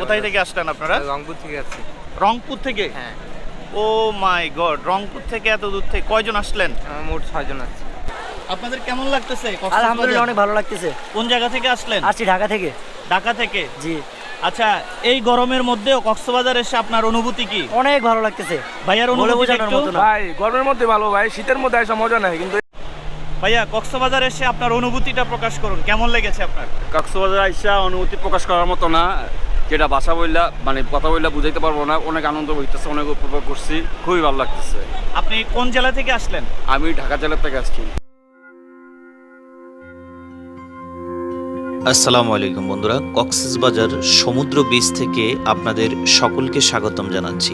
কোথায় থেকে আসলেন আপনারা? রংপুর থেকে আছি রংপুর থেকে? হ্যাঁ। ও মাই গড রংপুর থেকে এত দূর থেকে কয়জন আসলেন? মোট ছয়জন আছে আপনাদের কেমন লাগতেছে? আলহামদুলিল্লাহ অনেক ভালো লাগতেছে। কোন জায়গা থেকে আসলেন? আসছি ঢাকা থেকে। ঢাকা থেকে? জি। আচ্ছা এই গরমের মধ্যেও কক্সবাজার এসে আপনার অনুভূতি কি? অনেক ভালো লাগতেছে। ভাইয়ার অনুভূতি ভাই গরমের মধ্যে ভালো ভাই। শীতের মধ্যে আসা মজা নাই কিন্তু ভাইয়া কক্সবাজার এসে আপনার অনুভূতিটা প্রকাশ করুন। কেমন লেগেছে আপনার? কক্সবাজার আইসা অনুভূতি প্রকাশ করার মতো না। যেটা বাসা বললা মানে কথা বললা বুঝাইতে পারব না অনেক আনন্দ হইতেছে অনেক উপভোগ করছি খুবই ভালো লাগতেছে। আপনি কোন জেলা থেকে আসলেন? আমি ঢাকা জেলার থেকে আসছি। আসসালামু আলাইকুম বন্ধুরা কক্সবাজার সমুদ্র বীচ থেকে আপনাদের সকলকে স্বাগতম জানাচ্ছি।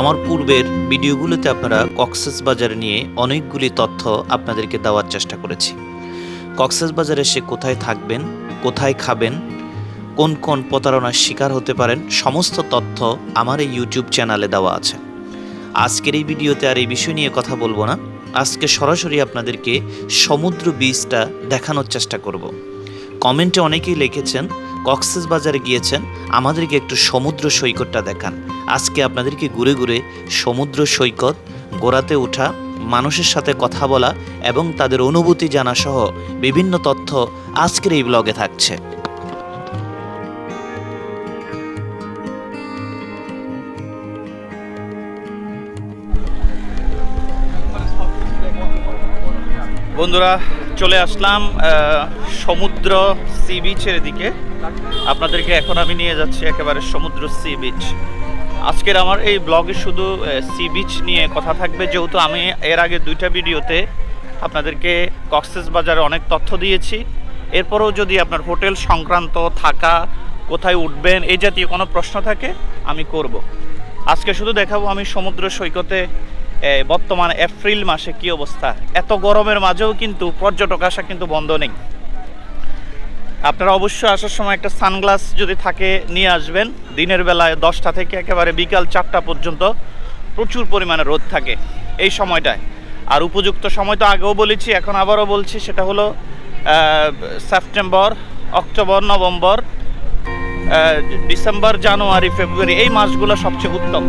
আমার পূর্বের ভিডিওগুলোতে আপনারা কক্সবাজার নিয়ে অনেকগুলি তথ্য আপনাদেরকে দেওয়ার চেষ্টা করেছি। কক্সবাজারে সে কোথায় থাকবেন কোথায় খাবেন কোন কোন প্রতারণার শিকার হতে পারেন সমস্ত তথ্য আমার এই ইউটিউব চ্যানেলে দেওয়া আছে। আজকের এই ভিডিওতে আর এই বিষয় নিয়ে কথা বলব না। আজকে সরাসরি আপনাদেরকে সমুদ্র বীচটা দেখানোর চেষ্টা করব। কমেন্টে অনেকেই লিখেছেন, কক্সেস বাজারে গিয়েছেন, আমাদেরকে একটু সমুদ্র সৈকতটা দেখান। আজকে আপনাদেরকে ঘুরে ঘুরে সমুদ্র সৈকত, গোড়াতে ওঠা মানুষের সাথে কথা বলা এবং তাদের অনুভূতি জানা সহ বিভিন্ন তথ্য আজকের এই ব্লগে থাকছে। বন্ধুরা, চলে আসলাম সমুদ্র সি বিচের দিকে। আপনাদেরকে এখন আমি নিয়ে যাচ্ছি একেবারে সমুদ্র সি বিচ। আজকের আমার এই ব্লগে শুধু সি বিচ নিয়ে কথা থাকবে, যেহেতু আমি এর আগে দুইটা ভিডিওতে আপনাদেরকে কক্সেস বাজারে অনেক তথ্য দিয়েছি। এরপরেও যদি আপনার হোটেল সংক্রান্ত থাকা, কোথায় উঠবেন এই জাতীয় কোনো প্রশ্ন থাকে, আমি করব। আজকে শুধু দেখাবো আমি সমুদ্র সৈকতে বর্তমান এপ্রিল মাসে কি অবস্থা? এত গরমের মাঝেও কিন্তু পর্যটক আসা কিন্তু বন্ধ নেই। আপনারা অবশ্যই আসার সময় একটা সানগ্লাস যদি থাকে, নিয়ে আসবেন। দিনের বেলায় দশটা থেকে একেবারে বিকাল চারটা পর্যন্ত প্রচুর পরিমাণে রোদ থাকে এই সময়টায়। আর উপযুক্ত সময় তো আগেও বলেছি, এখন আবারও বলছি, সেটা হলো সেপ্টেম্বর, অক্টোবর, নভেম্বর ডিসেম্বর, জানুয়ারি, ফেব্রুয়ারি, এই মাসগুলো সবচেয়ে উত্তম।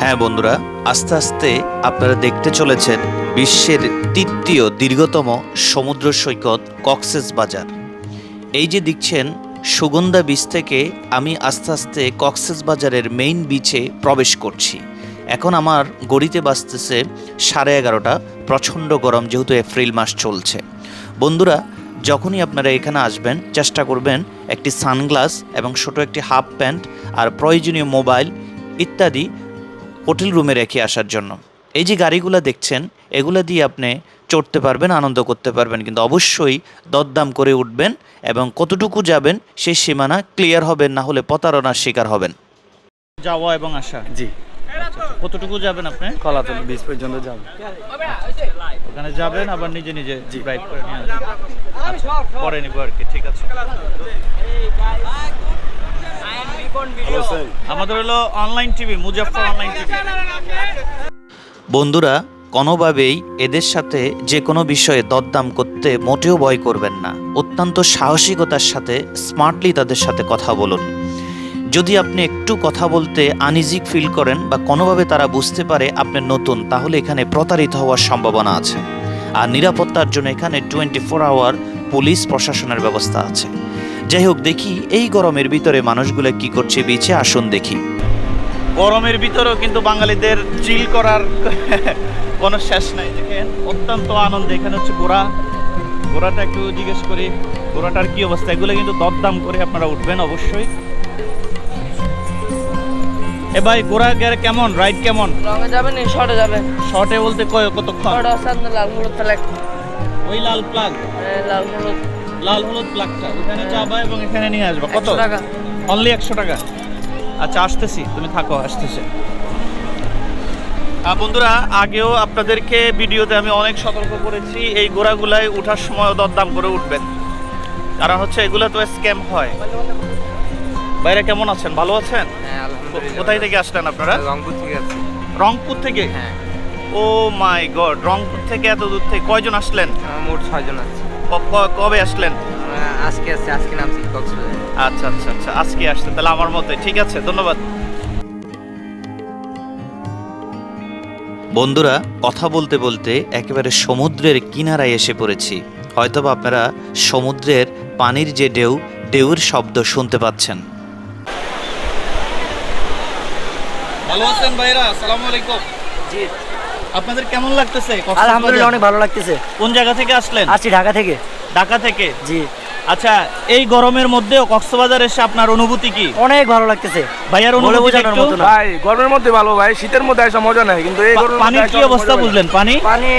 হ্যাঁ বন্ধুরা, আস্তে আস্তে আপনারা দেখতে চলেছেন বিশ্বের তৃতীয় দীর্ঘতম সমুদ্র সৈকত কক্সেস বাজার। এই যে দেখছেন, সুগন্ধা বীচ থেকে আমি আস্তে আস্তে কক্সেস বাজারের মেইন বিচে প্রবেশ করছি। এখন আমার গড়িতে বাজতেছে সাড়ে এগারোটা, প্রচণ্ড গরম যেহেতু এপ্রিল মাস চলছে। বন্ধুরা, যখনই আপনারা এখানে আসবেন, চেষ্টা করবেন একটি সানগ্লাস এবং ছোট একটি হাফ প্যান্ট আর প্রয়োজনীয় মোবাইল ইত্যাদি হোটেল রুমে রেখে আসার জন্য। এই যে গাড়িগুলো দেখছেন এগুলো দিয়ে আপনি চড়তে পারবেন আনন্দ করতে পারবেন। কিন্তু অবশ্যই দরদাম করে উঠবেন এবং কতটুকু যাবেন সেই সীমানা ক্লিয়ার হবেন না হলে প্রতারণার শিকার হবেন। যাওয়া এবং আসা? জি। কতটুকু যাবেন আপনি? কলাতল বীজ পর্যন্ত যাব। ওখানে যাবেন আবার নিজে নিজে ড্রাইভ করে নিয়ে আসবেন। আচ্ছা, পরে নিবো আর কি ঠিক আছে। আমাদের হলো online TV Muzaffar online TV বন্ধুরা কোনোভাবেই এদের সাথে যে কোনো বিষয়ে দরদাম করতে মোটেও ভয় করবেন না। অত্যন্ত সাহসিকতার সাথে স্মার্টলি তাদের সাথে কথা বলুন। যদি আপনি একটু কথা বলতে আনইজি ফিল করেন বা কোনোভাবে তারা বুঝতে পারে আপনি নতুন তাহলে এখানে প্রতারিত হওয়ার সম্ভাবনা আছে। আর নিরাপত্তার জন্য এখানে টোয়েন্টি ফোর আওয়ার পুলিশ প্রশাসনের ব্যবস্থা আছে। যাই হোক দেখি এই গরমের ভিতরে মানুষগুলো কি করছে বিচে আসুন দেখি। গরমের ভিতরেও কিন্তু বাঙালিদের চিল করার কোনো শেষ নাই দেখেন অত্যন্ত আনন্দ। এখানে হচ্ছে ঘোড়া ঘোড়াটা একটু জিজ্ঞেস করি ঘোড়াটার কি অবস্থা? এগুলো কিন্তু দরদাম করে আপনারা উঠবেন অবশ্যই। এ ভাই ঘোড়া গেলে কেমন? রাইড কেমন? লঙ্গে যাবেন শর্টে যাবেন শর্টে বলতে কয় কতক্ষণ? লাল ওই লাল প্লাগ লাল হলুদ। লাল হলুদ প্লাগটা ওখানে যাবা এবং এখানে নিয়ে আসবা। কত? টাকা। অনলি একশো টাকা। আচ্ছা আসতেছি। তুমি থাকো আসতেছে। বন্ধুরা আগেও আপনাদেরকে ভিডিওতে আমি অনেক সতর্ক করেছি এই গোড়াগুলায় ওঠার সময় দরদাম করে উঠবেন। কারণ হচ্ছে এগুলো তো স্ক্যাম হয়। বাইরে কেমন আছেন? ভালো আছেন? হ্যাঁ কোথায় থেকে আসলেন আপনারা? রংপুর থেকে রংপুর থেকে? হ্যাঁ। ও মাই গড রংপুর থেকে এত দূর থেকে কয়জন আসলেন? মোট ছয়জন আছে। কবে আসলেন? আজকে আসছে আজকে নামছি কক্সবাজার। আচ্ছা আচ্ছা আচ্ছা আজকে আসছেন তাহলে আমার মতে। ঠিক আছে ধন্যবাদ। বন্ধুরা কথা বলতে বলতে একেবারে সমুদ্রের কিনারায় এসে পড়েছি। হয়তোবা আপনারা সমুদ্রের পানির যে ঢেউ ঢেউয়ের শব্দ শুনতে পাচ্ছেন। ভালো আছেন ভাইরা? আসসালামু আলাইকুম। জি। আপনাদের কেমন লাগতেছে? আলহামদুলিল্লাহ অনেক ভালো লাগতেছে। কোন জায়গা থেকে আসলেন? আসছি ঢাকা থেকে। ঢাকা থেকে? জি। আচ্ছা এই গরমের মধ্যেও কক্সবাজার এসে আপনার অনুভূতি কি? অনেক ভালো লাগতেছে। ভাইয়ার অনুভূতি একটু? ভাই গরমের মধ্যে ভালো ভাই। শীতের মধ্যে আসা মজা নাই কিন্তু এই গরমের পানির কি অবস্থা বুঝলেন পানি? পানি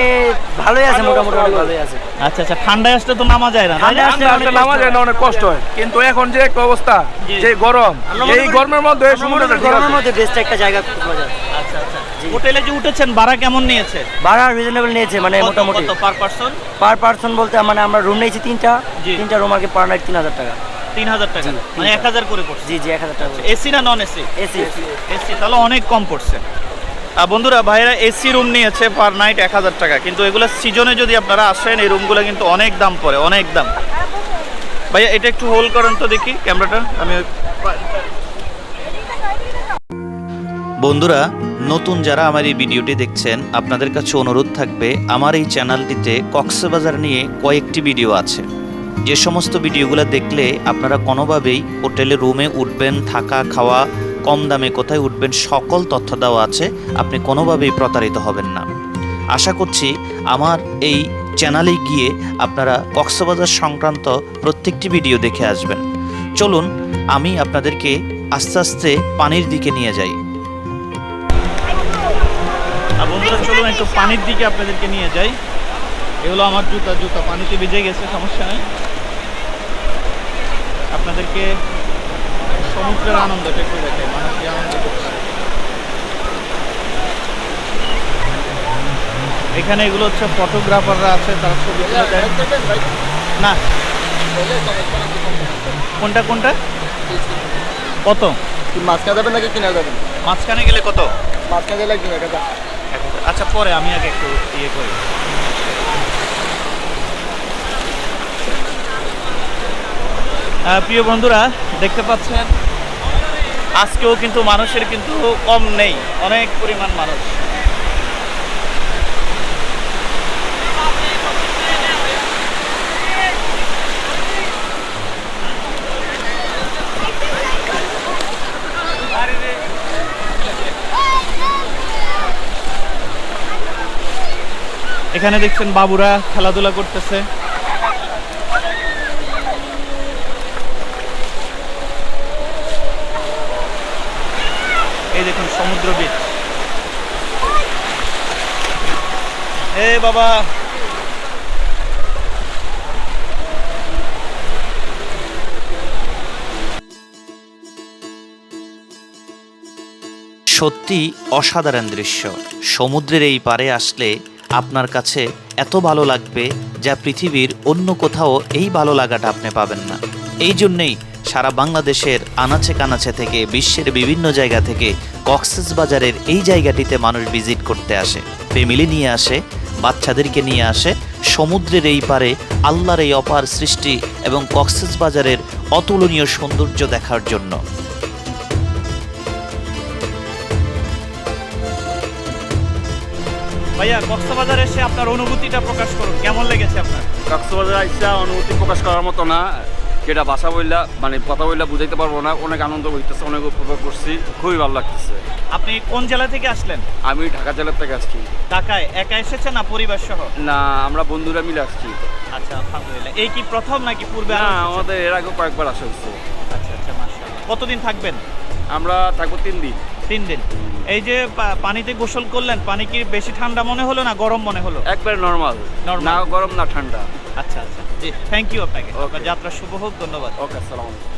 ভালোই আছে মোটামুটি অনেক ভালোই আছে। আচ্ছা আচ্ছা ঠান্ডায় আসলে তো নামা যায় না ঠান্ডায় আসলে নামা যায় না অনেক কষ্ট হয়। কিন্তু এখন যে একটা অবস্থা যে গরম এই গরমের মধ্যে করি ঠিক গরমের মধ্যে বেস্ট একটা জায়গা কক্সবাজার। আচ্ছা আচ্ছা। হোটেলে যে উঠেছেন ভাড়া কেমন নিয়েছে? ভাড়া রিজনেবল নিয়েছে মানে মোটামুটি। পার পার্সন পার পার্সন বলতে মানে আমরা রুম নিয়েছি তিনটা। তিনটা রুম কি পার নাইট তিন হাজার টাকা। তিন হাজার টাকা। মানে এক হাজার করে পড়ছে। জি জি এক হাজার টাকা এসি না নন এসি এসি এসি তাহলে অনেক কম পড়ছে। আর বন্ধুরা ভাইরা এসি রুম নিয়েছে পার নাইট এক হাজার টাকা। কিন্তু এগুলো সিজনে যদি আপনারা আসেন এই রুমগুলো কিন্তু অনেক দাম পড়ে অনেক দাম। ভাইয়া এটা একটু হোল্ড করেন তো দেখি ক্যামেরাটা। আমি বন্ধুরা নতুন যারা আমার এই ভিডিওটি দেখছেন, আপনাদের কাছে অনুরোধ থাকবে, আমার এই চ্যানেলটিতে কক্সবাজার নিয়ে কয়েকটি ভিডিও আছে। যে সমস্ত ভিডিওগুলো দেখলে আপনারা কোনোভাবেই হোটেলে রুমে উঠবেন, থাকা, খাওয়া, কম দামে কোথায় উঠবেন, সকল তথ্য দেওয়া আছে, আপনি কোনোভাবেই প্রতারিত হবেন না। আশা করছি আমার এই চ্যানেলে গিয়ে আপনারা কক্সবাজার সংক্রান্ত প্রত্যেকটি ভিডিও দেখে আসবেন। চলুন, আমি আপনাদেরকে আস্তে আস্তে পানির দিকে নিয়ে যাই। বন্ধুরা চলুন একটু পানির দিকে আপনাদেরকে নিয়ে যাই। এগুলো আমার জুতা জুতা পানিতে ভিজে গেছে সমস্যা নেই। আপনাদেরকে সমুদ্রের আনন্দটা একটু দেখাই মানুষ আনন্দ করছে। এখানে এগুলো হচ্ছে ফটোগ্রাফাররা আছে তারা ছবি তুলে দেয়। না। কোনটা কোনটা? কত? মাঝখানে যাবেন নাকি কিনা যাবেন? মাঝখানে গেলে কত? মাঝখানে গেলে কিনা। আচ্ছা পরে আমি আগে একটু ইয়ে করি। প্রিয় বন্ধুরা, দেখতে পাচ্ছেন, আজকেও কিন্তু মানুষের কিন্তু কম নেই, অনেক পরিমাণ মানুষ। এখানে দেখছেন বাবুরা খেলাধুলা করতেছে। এই দেখুন সমুদ্র বিচ এ বাবা। সত্যি অসাধারণ দৃশ্য। সমুদ্রের এই পারে আসলে আপনার কাছে এত ভালো লাগবে যা পৃথিবীর অন্য কোথাও এই ভালো লাগাটা আপনি পাবেন না। এই জন্যেই সারা বাংলাদেশের আনাচে কানাচে থেকে, বিশ্বের বিভিন্ন জায়গা থেকে কক্সেস বাজারের এই জায়গাটিতে মানুষ ভিজিট করতে আসে। ফ্যামিলি নিয়ে আসে, বাচ্চাদেরকে নিয়ে আসে, সমুদ্রের এই পারে আল্লাহর এই অপার সৃষ্টি এবং কক্সেস বাজারের অতুলনীয় সৌন্দর্য দেখার জন্য। ভাইয়া কক্সবাজার এসে আপনার অনুভূতিটা প্রকাশ করুন। কেমন লেগেছে আপনার? কক্সবাজার আইসা অনুভূতি প্রকাশ করার মতো না। যেটা ভাষা বললা মানে কথা বললা বুঝাইতে পারব না। অনেক আনন্দ হইতেছে অনেক উপভোগ করছি। খুবই ভালো লাগতেছে। আপনি কোন জেলা থেকে আসলেন? আমি ঢাকা জেলার থেকে আসছি। ঢাকায় একা এসেছেন না পরিবার সহ? না আমরা বন্ধুরা মিলে আসছি। আচ্ছা আলহামদুলিল্লাহ। এই কি প্রথম নাকি পূর্বে না আমাদের এর আগেও কয়েকবার আসা হচ্ছে আচ্ছা আচ্ছা মাশাআল্লাহ। কতদিন থাকবেন? আমরা থাকব তিন দিন। তিন দিন। এই যে পানিতে গোসল করলেন পানি কি বেশি ঠান্ডা মনে হলো না গরম মনে হলো? একবার নর্মাল. না গরম না ঠান্ডা। আচ্ছা আচ্ছা। জি। থ্যাংক ইউ আপনাকে। যাত্রা শুভ হোক ধন্যবাদ। ওকে আসসালামু আলাইকুম।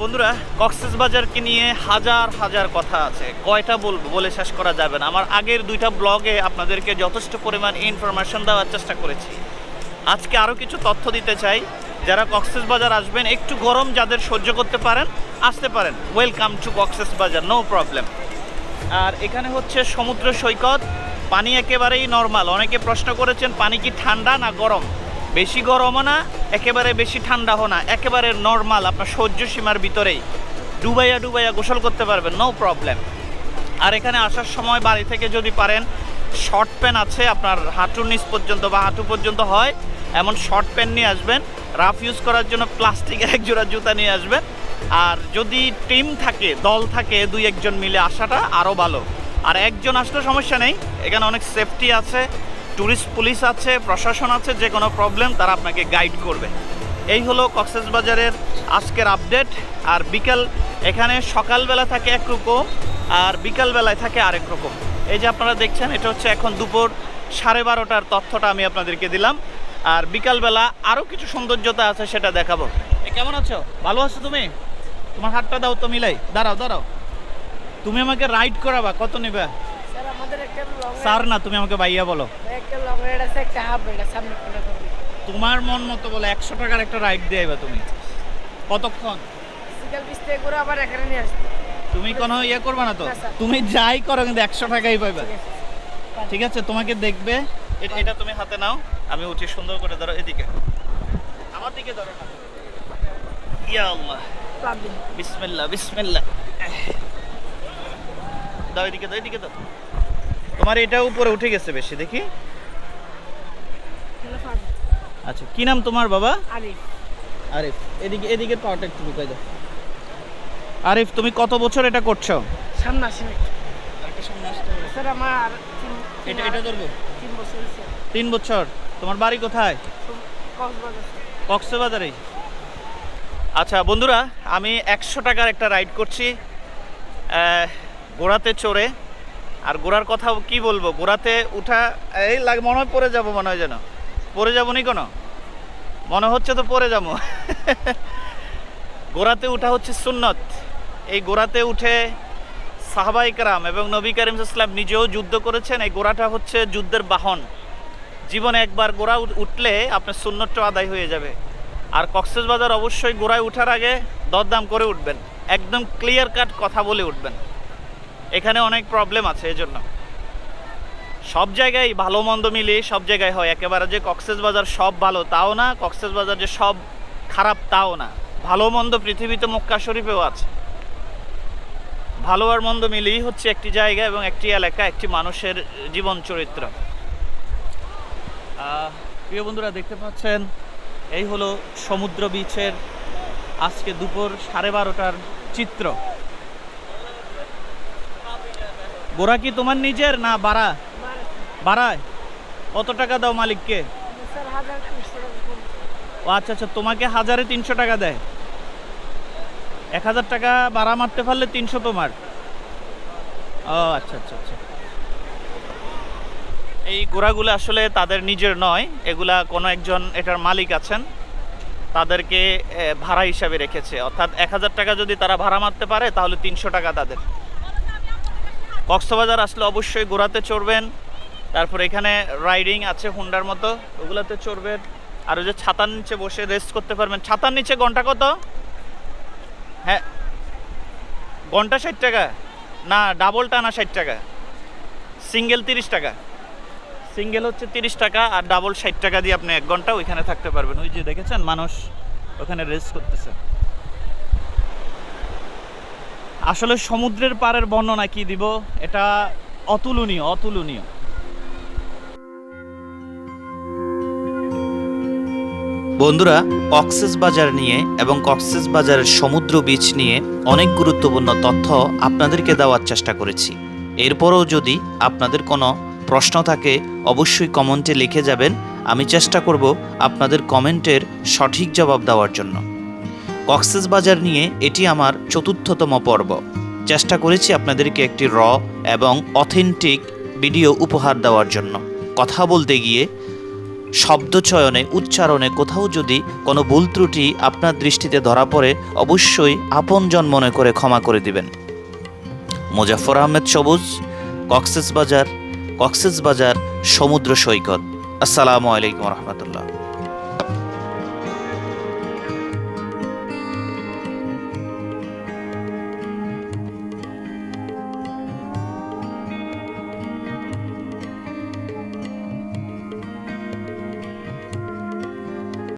বন্ধুরা কক্সেস বাজারকে নিয়ে হাজার হাজার কথা আছে। কয়টা বলব বলে শেষ করা যাবে না। আমার আগের দুইটা ব্লগে আপনাদেরকে যথেষ্ট পরিমাণ ইনফরমেশন দেওয়ার চেষ্টা করেছি। আজকে আরও কিছু তথ্য দিতে চাই। যারা কক্সেস বাজার আসবেন, একটু গরম যাদের সহ্য করতে পারেন, আসতে পারেন। ওয়েলকাম টু কক্সেস বাজার নো প্রবলেম আর এখানে হচ্ছে সমুদ্র সৈকত, পানি একেবারেই নর্মাল অনেকে প্রশ্ন করেছেন, পানি কি ঠান্ডা না গরম? বেশি গরমও না, একেবারে বেশি ঠান্ডাও না, একেবারে নর্মাল আপনার সহ্য সীমার ভিতরেই। ডুবাইয়া ডুবাইয়া গোসল করতে পারবেন নো প্রবলেম আর এখানে আসার সময় বাড়ি থেকে যদি পারেন শর্ট প্যান্ট আছে, আপনার হাঁটুর নিচ পর্যন্ত বা হাঁটু পর্যন্ত হয়। এমন শর্ট প্যান্ট নিয়ে আসবেন রাফ ইউজ করার জন্য প্লাস্টিকের এক জোড়া জুতা নিয়ে আসবেন। আর যদি টিম থাকে, দল থাকে, দুই একজন মিলে আসাটা আরও ভালো। আর একজন আসলে সমস্যা নেই, এখানে অনেক সেফটি আছে ট্যুরিস্ট পুলিশ আছে, প্রশাসন আছে, যে কোনো প্রবলেম তারা আপনাকে গাইড করবে। এই হলো কক্সেস বাজারের আজকের আপডেট আর বিকাল এখানে সকালবেলা থাকে একরকম আর বিকালবেলায় থাকে আরেক রকম। এই যে আপনারা দেখছেন, এটা হচ্ছে এখন দুপুর সাড়ে বারোটার তথ্যটা আমি আপনাদেরকে দিলাম। আর বিকালবেলা আরও কিছু সৌন্দর্যতা আছে সেটা দেখাবো। কেমন আছো? ভালো আছো তুমি? তোমার হাতটা দাও তো মিলাই। দাঁড়াও দাঁড়াও। তুমি আমাকে রাইড করাবা কত নেবে? স্যার না তুমি আমাকে ভাইয়া বলো। তোমার মন মতো বলে একশো টাকার একটা রাইড দিয়ে তুমি। কতক্ষণ? তুমি কোনো ইয়ে করবে না তো? তুমি যাই করো কিন্তু একশো টাকাই পাইবা। ঠিক আছে। তোমাকে দেখবে। এটা তুমি হাতে নাও। আমি উঠি সুন্দর করে ধরো এদিকে। আমার দিকে ধরো না। ইয়া আল্লাহ। বিসমিল্লাহ বিসমিল্লাহ। দাও এদিকে দাও এদিকে দাও। তোমার এটা উপরে উঠে গেছে বেশি দেখি। আচ্ছা কি নাম তোমার বাবা? আরিফ। আরিফ। এদিকে এদিকে পাওয়াটা একটু ঢুকাই দাও। আরিফ তুমি কত বছর এটা করছ? সামনে আসে নাকি স্যার আমার এটা এটা ধরবো? তিন বছর তিন বছর? তোমার বাড়ি কোথায়? কক্সবাজারে। আচ্ছা বন্ধুরা, আমি একশো টাকার একটা রাইড করছি ঘোড়াতে চড়ে। আর ঘোড়ার কথা কি বলব ঘোড়াতে উঠা, এই লাগ, মনে হয় পড়ে যাব মনে হয় যেন। পড়ে যাব নি কোনো? মনে হচ্ছে তো পড়ে যাব। ঘোড়াতে উঠা হচ্ছে সুন্নত। এই ঘোড়াতে উঠে সাহাবাই কারাম এবং নবী করিম ইসলাম নিজেও যুদ্ধ করেছেন। এই ঘোড়াটা হচ্ছে যুদ্ধের বাহন। জীবনে একবার গোড়া উঠলে আপনার শূন্যটা আদায় হয়ে যাবে। আর কক্সেস বাজার অবশ্যই গোড়ায় উঠার আগে দরদাম করে উঠবেন। একদম ক্লিয়ার কাট কথা বলে উঠবেন। এখানে অনেক প্রবলেম আছে এজন্য। সব জায়গায় ভালো মন্দ মিলিয়ে সব জায়গায় হয়। একেবারে যে কক্সেস বাজার সব ভালো তাও না কক্সেস বাজার যে সব খারাপ তাও না। ভালো মন্দ পৃথিবীতে মক্কা শরীফেও আছে। ভালো আর মন্দ মিলিয়েই হচ্ছে একটি জায়গা এবং একটি এলাকা, একটি মানুষের জীবন চরিত্র। প্রিয় বন্ধুরা, দেখতে পাচ্ছেন, এই হলো সমুদ্র বিচের আজকে দুপুর সাড়ে বারোটার চিত্র। গোড়া কি তোমার নিজের না বাড়া বাড়ায় কত টাকা দাও মালিককে। ও আচ্ছা আচ্ছা তোমাকে হাজারে তিনশো টাকা দেয়। এক হাজার টাকা বাড়া মারতে পারলে তিনশো তোমার। ও আচ্ছা আচ্ছা আচ্ছা। এই ঘোড়াগুলো আসলে তাদের নিজের নয়। এগুলা কোনো একজন এটার মালিক আছেন, তাদেরকে ভাড়া হিসাবে রেখেছে। অর্থাৎ এক হাজার টাকা যদি তারা ভাড়া মারতে পারে, তাহলে তিনশো টাকা তাদের। কক্সবাজার আসলে অবশ্যই ঘোড়াতে চড়বেন। তারপর এখানে রাইডিং আছে হুন্ডার মতো, ওগুলাতে চড়বেন। আর ওই যে ছাতার নিচে বসে রেস্ট করতে পারবেন। ছাতার নিচে ঘণ্টা কত? হ্যাঁ। ঘণ্টা ষাট টাকা। না, ডাবল টানা ষাট টাকা। সিঙ্গেল তিরিশ টাকা। সিঙ্গেল হচ্ছে তিরিশ টাকা আর ডাবল ষাট টাকা দিয়ে আপনি এক ঘণ্টা ওইখানে থাকতে পারবেন। ওই যে দেখেছেন, মানুষ ওখানে রেস্ট করতেছে। আসলে সমুদ্রের পাড়ের বর্ণনা কি দিব? এটা অতুলনীয় অতুলনীয়। বন্ধুরা, কক্সেস বাজার নিয়ে এবং কক্সেস বাজারের সমুদ্র বীচ নিয়ে অনেক গুরুত্বপূর্ণ তথ্য আপনাদেরকে দেওয়ার চেষ্টা করেছি। এরপরও যদি আপনাদের কোনো প্রশ্ন থাকে, অবশ্যই কমেন্টে লিখে যাবেন। আমি চেষ্টা করব আপনাদের কমেন্টের সঠিক জবাব দেওয়ার জন্য। কক্সেস বাজার নিয়ে এটি আমার চতুর্থতম পর্ব। চেষ্টা করেছি আপনাদেরকে একটি র এবং অথেন্টিক ভিডিও উপহার দেওয়ার জন্য। কথা বলতে গিয়ে শব্দচয়নে উচ্চারণে কোথাও যদি কোনো ভুল ত্রুটি আপনার দৃষ্টিতে ধরা পড়ে, অবশ্যই আপনজন মনে করে ক্ষমা করে দিবেন। মুজাফর আহমেদ সবুজ, কক্সেস বাজার। কক্সেস বাজার সমুদ্র সৈকত। আসসালামু আলাইকুম রহমতুল্লাহ।